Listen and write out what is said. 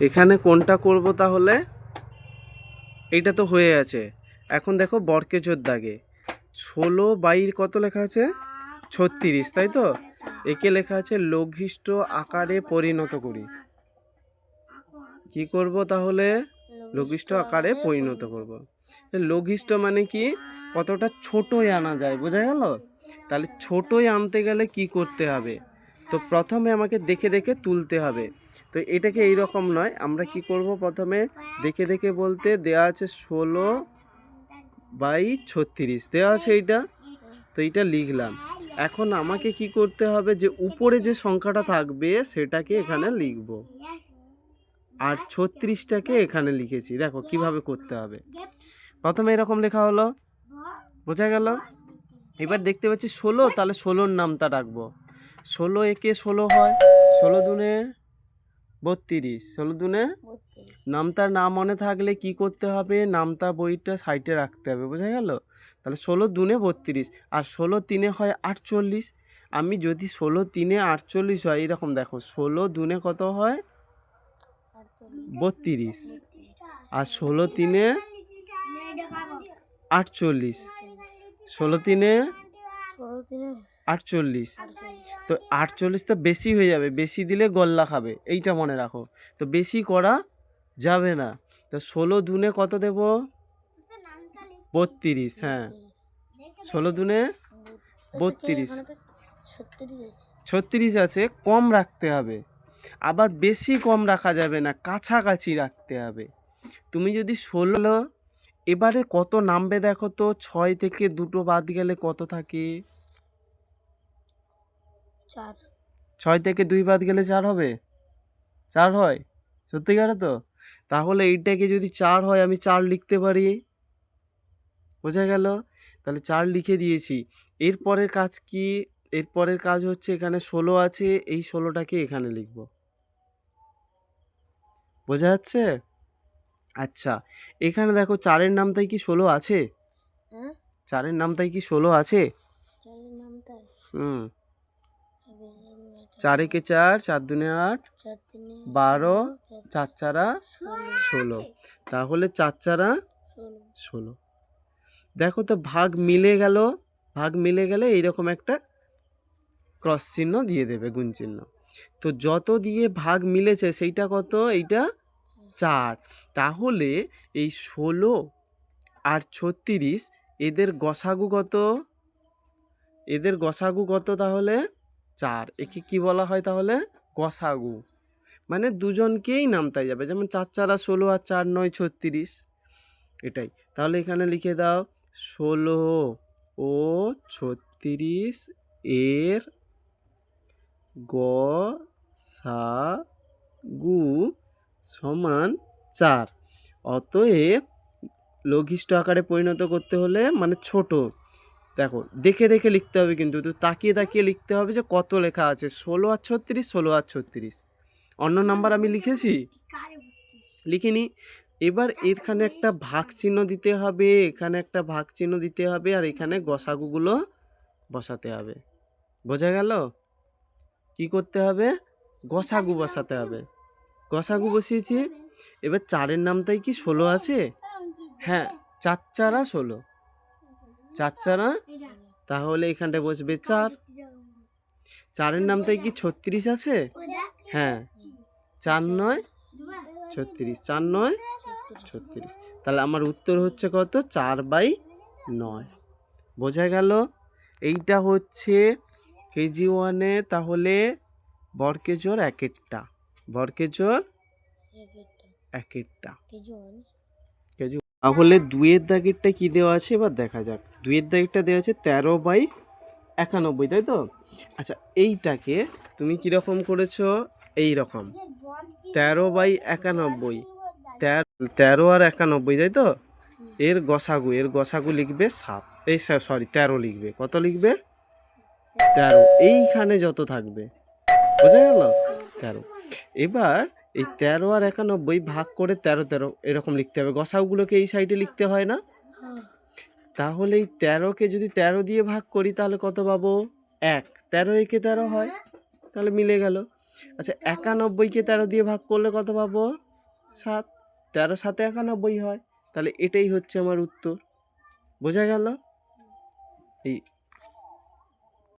এখানে কোনটা করব তাহলে? এইটা তো হয়ে আছে এখন দেখো বরকেচোর দাগে। ষোলো বাইর কত লেখা আছে? ছত্রিশ, তাই তো? একে লেখা আছে লঘিষ্ঠ আকারে পরিণত করি। কি করব তাহলে? লঘিষ্ঠ আকারে পরিণত করব। লঘিষ্ঠ মানে কি? কতটা ছোটই আনা যায়, বোঝা গেল? তাহলে ছোটই আনতে গেলে কি করতে হবে? তো প্রথমে আমাকে দেখে দেখে তুলতে হবে। তো এটাকে এই রকম নয়, আমরা কি করব প্রথমে? দেখে দেখে বলতে দেয়া আছে ষোলো বাই ছত্রিশ। দেওয়া আছে এইটা? তো এইটা লিখলাম। এখন আমাকে কি করতে হবে যে উপরে যে সংখ্যাটা থাকবে সেটাকে এখানে লিখব। আর ছত্রিশটাকে এখানে লিখেছি। দেখো কীভাবে করতে হবে। প্রথমে এরকম লেখা হলো। বোঝা গেল? এবার দেখতে পাচ্ছি ষোলো, তাহলে ষোলোর নামটা রাখব। ষোলো একে ষোলো হয় ষোলো দুনে বত্রিশ ষোলো দুনে নামতার না মনে থাকলে কি করতে হবে? নামতা বইটা সাইডে রাখতে হবে বোঝা গেল? তাহলে ষোলো দুনে বত্রিশ আর ষোলো তিনে হয় আটচল্লিশ। আমি যদি ষোলো তিনে আটচল্লিশ হয় এরকম দেখো ষোলো দুনে কত হয়? বত্রিশ। আর ষোলো তিনে আটচল্লিশ। ষোলো তিনে আটচল্লিশ। তো আটচল্লিশ তো বেশি হয়ে যাবে, বেশি দিলে গল্লা খাবে, এইটা মনে রাখো। তো বেশি করা যাবে না। তো ষোলো দুনে কত দেব? বত্রিশ হ্যাঁ। ষোলো দুনে বত্রিশ। ছত্রিশ আছে, কম রাখতে হবে। আবার বেশি কম রাখা যাবে না, কাছাকাছি রাখতে হবে। তুমি যদি ষোলো, এবারে কত নামবে দেখো তো? ছয় থেকে দুটো বাদ গেলে কত থাকে? চার। ছয় থেকে দুই বাদ গেলে চার হবে? চার হয়? সত্যি সত্যিকারে তো? তাহলে এইটাকে যদি চার হয় আমি চার লিখতে পারি? বোঝা গেল? তাহলে চার লিখে দিয়েছি। এরপরের কাজ কি? এরপরের কাজ হচ্ছে এখানে ষোলো আছে এই ষোলোটাকে এখানে লিখব। বোঝা যাচ্ছে? আচ্ছা এখানে দেখো চারের নামটাই কি ষোলো আছে? হ্যাঁ। চারের নামটাই কি ষোলো আছে? হুম। চার একে চার চার দুনে আট বারো চার চার ষোলো। তাহলে চার চারা ষোলো। ষোলো। দেখো তো ভাগ মিলে গেল ভাগ মিলে গেলে এইরকম একটা ক্রস চিহ্ন দিয়ে দেবে গুণ চিহ্ন। তো যত দিয়ে ভাগ মিলেছে সেইটা কত? এইটা চার। তাহলে এই ষোলো আর ছত্রিশ এদের গসাগু কত? এদের গসাগু কত তাহলে? চার। একে কি বলা হয় তাহলে? গসাগু। মানে দুজনকেই নামতাই যাবে। যেমন চার চারা ষোলো আর চার নয় ছত্রিশ। এটাই। তাহলে এখানে লিখে দাও, ষোলো ও ছত্রিশ এর গ সা গু সমান চার। অতএব লঘিষ্ঠ আকারে পরিণত করতে হলে মানে ছোট। দেখো, দেখে দেখে লিখতে হবে কিন্তু, তো তাকিয়ে তাকিয়ে লিখতে হবে যে কত লেখা আছে। ষোলো আর ছত্রিশ, ষোলো আর ছত্রিশ। অন্য নাম্বার আমি লিখেছি? লিখিনি। এবার এখানে একটা ভাগ চিহ্ন দিতে হবে, এখানে একটা ভাগ চিহ্ন দিতে হবে, আর এখানে গসাগুগুলো বসাতে হবে। বোঝা গেল? কি করতে হবে? গসাগু বসাতে হবে। গসাগু বসিয়েছি। এবার চারের নামটাই কি ষোলো আছে? হ্যাঁ চার, চারা ষোলো। চার চারা তাহলে এখানটায় বসবে চার। চারের নামটাই কি ছত্রিশ আছে? হ্যাঁ। চার নয় ছত্রিশ। চার নয় ছত্রিশ। তাহলে আমার উত্তর হচ্ছে কত? চার বাই নয়। বোঝা গেল? এইটা হচ্ছে কেজি ওয়ানে তাহলে বরকেজোর একেরটা। বরকেজোর একেরটা। KG one. কেজি তাহলে দুইয়ের দাগেরটা কি দেওয়া আছে? এবার দেখা যাক। দুইয়ের দাগেরটা দেওয়া আছে তেরো বাই একানব্বই, তাই তো? আচ্ছা এইটাকে তুমি কীরকম করেছ? এই রকম তেরো বাই একানব্বই। তেরো আর একানব্বই, তাই তো? এর গসাগু এর গসাগু লিখবে সাত। এই সরি, তেরো লিখবে। কত লিখবে? তেরো। এইখানে যত থাকবে। বোঝা গেল? তেরো। এবার এই তেরো আর একানব্বই ভাগ করে তেরো তেরো এরকম লিখতে হবে। গসাউগুলোকে এই সাইডে লিখতে হয় না? তাহলে এই তেরোকে যদি তেরো দিয়ে ভাগ করি, তাহলে কত পাবো? এক। তেরো একে তেরো হয়, তাহলে মিলে গেল। আচ্ছা একানব্বইকে তেরো দিয়ে ভাগ করলে কত পাবো? সাত। তেরো সাতে একানব্বই হয়, তাহলে এটাই হচ্ছে আমার উত্তর। বোঝা গেল? এই